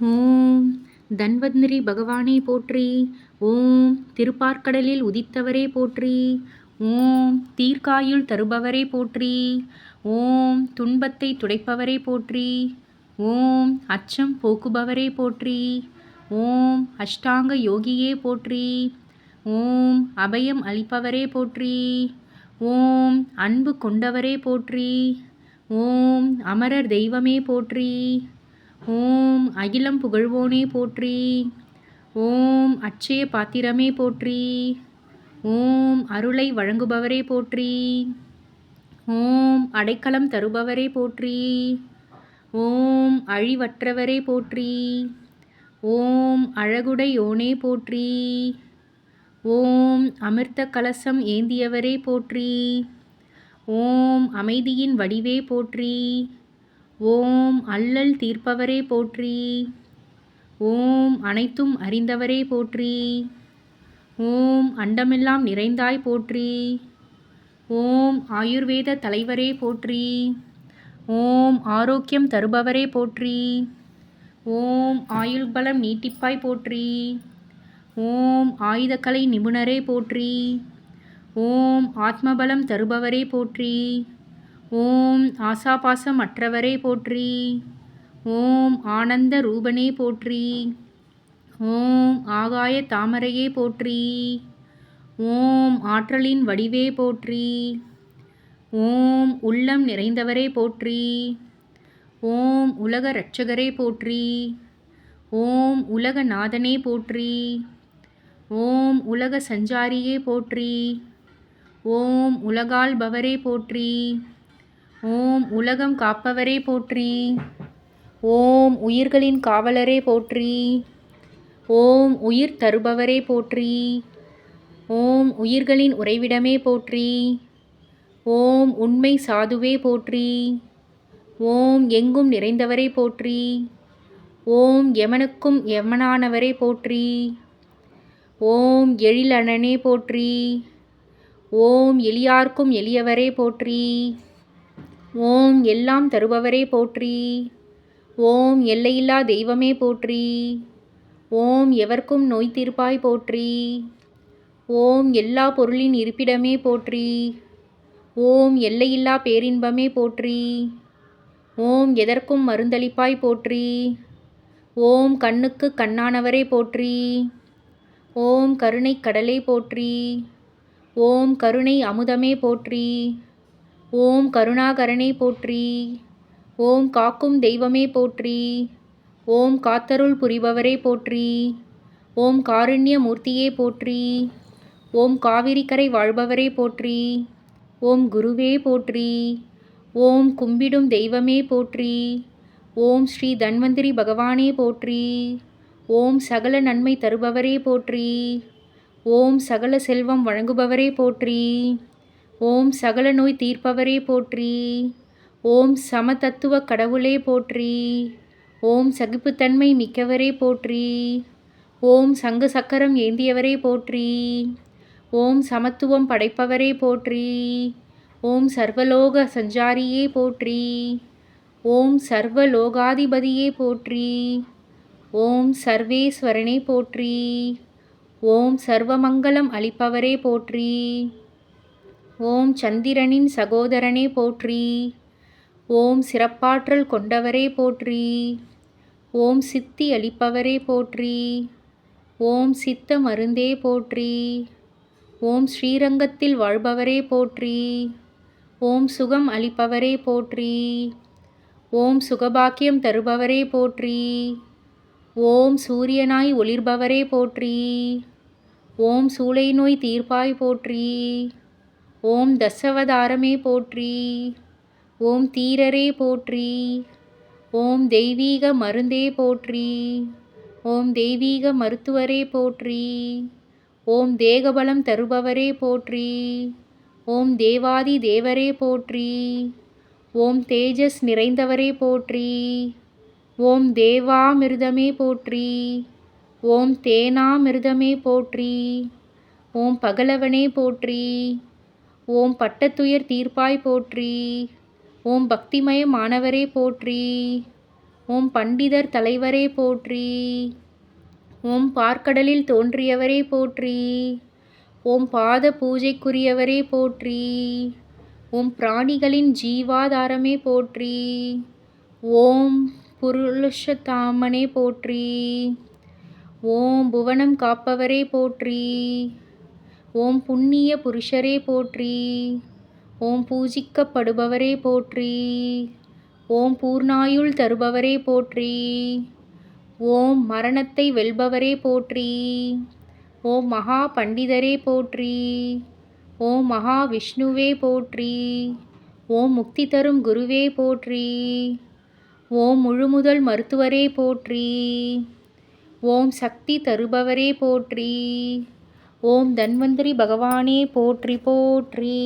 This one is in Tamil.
ஓம். தன்வந்திரி பகவானே போற்றி. ஓம். திருப்பார்க்கடலில் உதித்தவரே போற்றி. ஓம். தீர்க்காயுள் தருபவரே போற்றி. ஓம். துன்பத்தை துடைப்பவரே போற்றி. ஓம். அச்சம் போக்குபவரே போற்றி. ஓம். அஷ்டாங்க யோகியே போற்றி. ஓம். அபயம் அளிப்பவரே போற்றி. ஓம். அன்பு கொண்டவரே போற்றி. ஓம். அமரர் தெய்வமே போற்றி. ஓம் அகிலம் புகழ்வோனே போற்றி. ஓம் அட்சய பாத்திரமே போற்றி. ஓம் அருளை வழங்குபவரே போற்றி. ஓம் அடைக்கலம் தருபவரே போற்றி. ஓம் அழிவற்றவரே போற்றி. ஓம் அழகுடையோனே போற்றி. ஓம் அமிர்த கலசம் ஏந்தியவரே போற்றி. ஓம் அமைதியின் வடிவே போற்றி. ஓம் அல்லல் தீர்ப்பவரே போற்றி. ஓம் அனைத்தும் அறிந்தவரே போற்றி. ஓம் அண்டமெல்லாம் நிறைந்தாய் போற்றி. ஓம் ஆயுர்வேத தலைவரே போற்றி. ஓம் ஆரோக்கியம் தருபவரே போற்றி. ஓம் ஆயுள் பலம் நீட்டிப்பாய் போற்றி. ஓம் ஆயுதக்கலை நிபுணரே போற்றி. ஓம் ஆத்மபலம் தருபவரே போற்றி. ஓம் ஆசாபாசம் அற்றவரே போற்றி. ஓம் ஆனந்த ரூபனே போற்றி. ஓம் ஆகாய தாமரையே போற்றி. ஓம் ஆற்றலின் வடிவே போற்றி. ஓம் உள்ளம் நிறைந்தவரே போற்றி. ஓம் உலக இரட்சகரே போற்றி. ஓம் உலக நாதனே போற்றி. ஓம் உலக சஞ்சாரியே போற்றி. ஓம் உலகால் பவரே போற்றி. ஓம் உலகம் காப்பவரே போற்றி. ஓம் உயிர்களின் காவலரே போற்றி. ஓம் உயிர் தருபவரே போற்றி. ஓம் உயிர்களின் உறைவிடமே போற்றி. ஓம் உண்மை சாதுவே போற்றி. ஓம் எங்கும் நிறைந்தவரே போற்றி. ஓம் எமனுக்கும் எமனானவரே போற்றி. ஓம் எழிலனனே போற்றி. ஓம் எளியார்க்கும் எளியவரே போற்றி. ஓம் எல்லாம் தருபவரே போற்றி. ஓம் எல்லையில்லா தெய்வமே போற்றி. ஓம் எவர்க்கும் நோய் தீர்ப்பாய் போற்றி. ஓம் எல்லா பொருளின் இருப்பிடமே போற்றி. ஓம் எல்லையில்லா பேரின்பமே போற்றி. ஓம் எதற்கும் மருந்தளிப்பாய் போற்றி. ஓம் கண்ணுக்கு கண்ணானவரே போற்றி. ஓம் கருணை கடலே போற்றி. ஓம் கருணை அமுதமே போற்றி. ஓம் கருணாகரனே போற்றி. ஓம் காக்கும் தெய்வமே போற்றி. ஓம் காத்தருள் புரிபவரே போற்றி. ஓம் காருண்ய மூர்த்தியே போற்றி. ஓம் காவிரிக்கரை வாழ்பவரே போற்றி. ஓம் குருவே போற்றி. ஓம் கும்பிடும் தெய்வமே போற்றி. ஓம் ஸ்ரீ தன்வந்திரி பகவானே போற்றி. ஓம் சகல நன்மை தருபவரே போற்றி. ஓம் சகல செல்வம் வழங்குபவரே போற்றி. ஓம் சகல நோய் தீர்ப்பவரே போற்றி. ஓம் சமதத்துவ கடவுளே போற்றி. ஓம் சகிப்புத்தன்மை மிக்கவரே போற்றி. ஓம் சங்கு சக்கரம் ஏந்தியவரே போற்றி. ஓம் சமத்துவம் படைப்பவரே போற்றி. ஓம் சர்வலோக சஞ்சாரியே போற்றி. ஓம் சர்வலோகாதிபதியே போற்றி. ஓம் சர்வேஸ்வரனே போற்றி. ஓம் சர்வமங்கலம் அளிப்பவரே போற்றி. ஓம் சந்திரனின் சகோதரனே போற்றி. ஓம் சிறப்பாற்றல் கொண்டவரே போற்றி. ஓம் சித்தி அளிப்பவரே போற்றி. ஓம் சித்த மருந்தே போற்றி. ஓம் ஸ்ரீரங்கத்தில் வாழ்பவரே போற்றி. ஓம் சுகம் அளிப்பவரே போற்றி. ஓம் சுகபாக்கியம் தருபவரே போற்றி. ஓம் சூரியனாய் ஒளிர்பவரே போற்றி. ஓம் சூளை நோய் தீர்ப்பாய் போற்றி. ஓம் தசவதாரமே போற்றி. ஓம் தீரரே போற்றி. ஓம் தெய்வீக மருந்தே போற்றி. ஓம் தெய்வீக மருத்துவரே போற்றி. ஓம் தேகபலம் தருபவரே போற்றி. ஓம் தேவாதி தேவரே போற்றி. ஓம் தேஜஸ் நிறைந்தவரே போற்றி. ஓம் தேவாமிர்தமே போற்றி. ஓம் தேனாமிர்தமே போற்றி. ஓம் பகலவனே போற்றி. ஓம் பட்டத்துயர் தீர்ப்பாய் போற்றி. ஓம் பக்திமய மாணவரே போற்றி. ஓம் பண்டிதர் தலைவரே போற்றி. ஓம் பார்க்கடலில் தோன்றியவரே போற்றி. ஓம் பாத பூஜைக்குரியவரே போற்றி. ஓம் பிராணிகளின் ஜீவாதாரமே போற்றி. ஓம் புருஷத்தாமனே போற்றி. ஓம் புவனம் காப்பவரே போற்றி. ஓம் புண்ணிய புருஷரே போற்றி. ஓம் பூஜிக்கப்படுபவரே போற்றி. ஓம் பூர்ணாயுள் தருபவரே போற்றி. ஓம் மரணத்தை வெல்பவரே போற்றி. ஓம் மகா பண்டிதரே போற்றி. ஓம் மகா விஷ்ணுவே போற்றி. ஓம் முக்தி தரும் குருவே போற்றி. ஓம் முழுமுதல் மருத்துவரே போற்றி. ஓம் சக்தி தருபவரே போற்றி. ஓம் தன்வந்திரி பகவானே போற்றி போற்றி.